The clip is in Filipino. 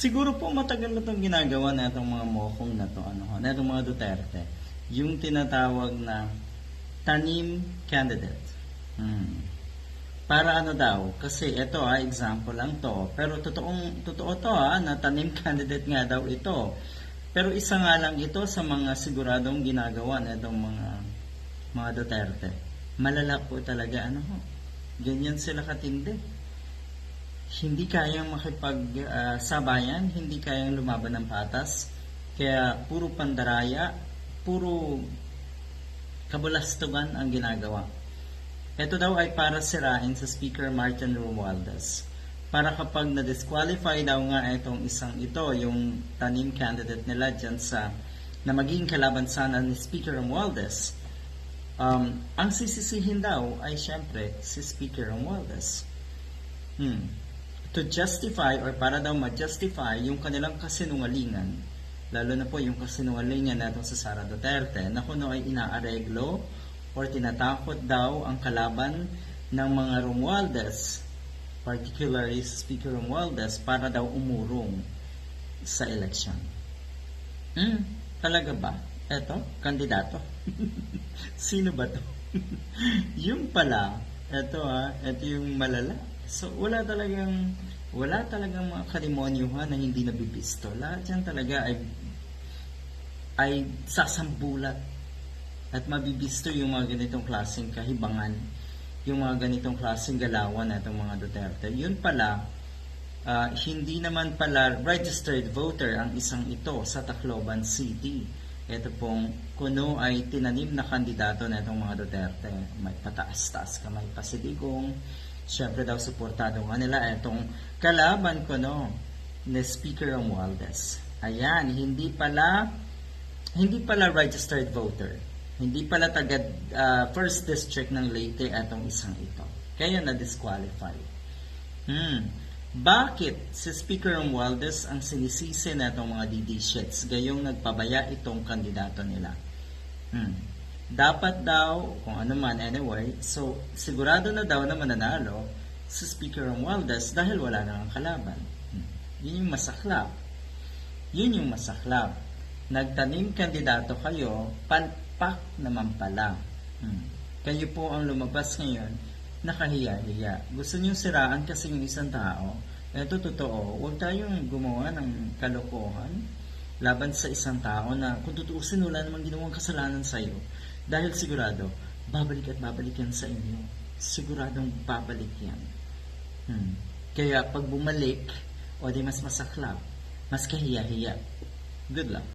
Siguro po matagal na itong ginagawa na itong mga mokong na to, ano, na itong mga Duterte. Yung tinatawag na tanim candidate. Hmm. Para ano daw, kasi ito ah, example lang to. Pero totoong, totoo to ah, na tanim candidate nga daw ito. Pero isa nga lang ito sa mga siguradong ginagawa na itong mga mga Duterte. Malala po talaga, ano ho. Ganyan sila katindi. Hindi kayang makipag-sabayan, hindi kayang lumaban ng patas. Kaya puro pandaraya, puro kabulastugan ang ginagawa. Ito daw ay para sirain sa Speaker Martin Romualdez. Para kapag na-disqualify daw nga itong isang ito, yung tanim candidate nila dyan sa na maging kalaban sana ni Speaker Romualdez, um, ang sisisihin daw ay syempre si Speaker Romualdez. Hmm. To justify or para daw ma-justify yung kanilang kasinungalingan, lalo na po yung kasinungalingan natin sa Sara Duterte, na kuno ay inaareglo or tinatakot daw ang kalaban ng mga Romualdez, particularly Speaker Romualdez, para daw umurong sa election. Hmm, talaga ba? Eto, kandidato. Sino ba to? yung pala, eto ha, eto yung malala. So, wala talagang, wala talagang mga kalimonyuhan na hindi nabibisto. Lahat yan talaga ay, ay sasambulat at mabibisto yung mga ganitong klaseng kahibangan, yung mga ganitong klaseng galawan na itong mga Duterte. Yun pala, ah, hindi naman pala registered voter ang isang ito sa Tacloban City. Ito pong kuno ay tinanim na kandidato na itong mga Duterte. May pataas-taas kamay pasidigong. Siyempre daw suportado nga nila itong kalaban kuno ni Speaker Romualdez. Ayan, hindi pala hindi pala registered voter. Hindi pala taga ah, first district ng Leyte atong isang ito. Kaya na-disqualify. Hmm. Bakit si Speaker Romualdez ang sinisisi na itong mga DD shits gayong nagpabaya itong kandidato nila? Hmm. Dapat daw, kung ano man anyway, so sigurado na daw na mananalo si Speaker Romualdez dahil wala na ang kalaban. Yun yung masaklap. Yun yung masaklap. Nagtanim kandidato kayo, palpak naman pala. Hmm. Kayo po ang lumabas ngayon, nakahiya-hiya. Gusto niyong siraan kasi yung isang tao. Ito totoo, huwag tayong gumawa ng kalokohan laban sa isang tao na kung tutuusin wala namang ginawang kasalanan sa iyo. Dahil sigurado, babalik at babalik yan sa inyo. Siguradong babalik yan. Hmm. Kaya pag bumalik, o di mas masaklap, mas kahiya-hiya. Good luck.